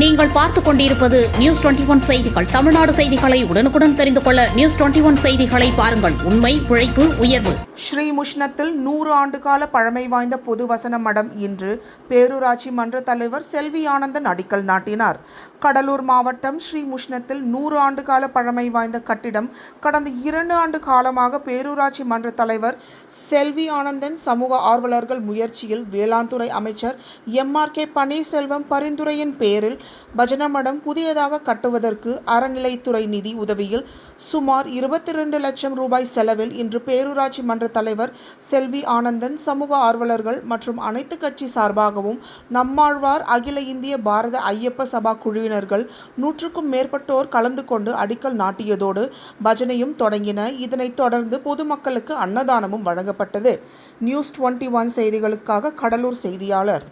நீங்கள் பார்த்துக் கொண்டிருப்பது நியூஸ் டுவெண்டி ஒன் செய்திகள். தமிழ்நாடு செய்திகளை உடனுக்குடன் தெரிந்து கொள்ள நியூஸ் டுவெண்டி ஒன் செய்திகளை பாருங்கள். உண்மை உழைப்பு உயர்வு. ஸ்ரீ முஷ்ணத்தில் நூறு ஆண்டுகால பழமை வாய்ந்த பொது வசன மடம் இன்று பேரூராட்சி மன்ற தலைவர் செல்வி ஆனந்தன் அடிக்கல் நாட்டினார். கடலூர் மாவட்டம் ஸ்ரீ முஷ்ணத்தில் நூறு ஆண்டுகால பழமை வாய்ந்த கட்டிடம் கடந்த இரண்டு ஆண்டு காலமாக பேரூராட்சி மன்ற தலைவர் செல்வி ஆனந்தன் சமூக ஆர்வலர்கள் முயற்சியில் வேளாண்துறை அமைச்சர் எம்ஆர் கே பன்னீர்செல்வம் பரிந்துரையின் பேரில் பஜன மடம் புதியதாக கட்டுவதற்கு அறநிலைத்துறை நிதி உதவியில் சுமார் இருபத்தி ரெண்டு லட்சம் ரூபாய் செலவில் இன்று பேரூராட்சி மன்ற தலைவர் செல்வி ஆனந்தன் சமூக ஆர்வலர்கள் மற்றும் அனைத்து கட்சி சார்பாகவும் நம்மாழ்வார் அகில இந்திய பாரத ஐயப்ப சபா குழுவினர்கள் நூற்றுக்கும் மேற்பட்டோர் கலந்து கொண்டு அடிக்கல் நாட்டியதோடு பஜனையும் தொடங்கின. இதனைத் தொடர்ந்து பொதுமக்களுக்கு அன்னதானமும் வழங்கப்பட்டது. நியூஸ் டுவெண்ட்டி ஒன் செய்திகளுக்காக கடலூர் செய்தியாளர்.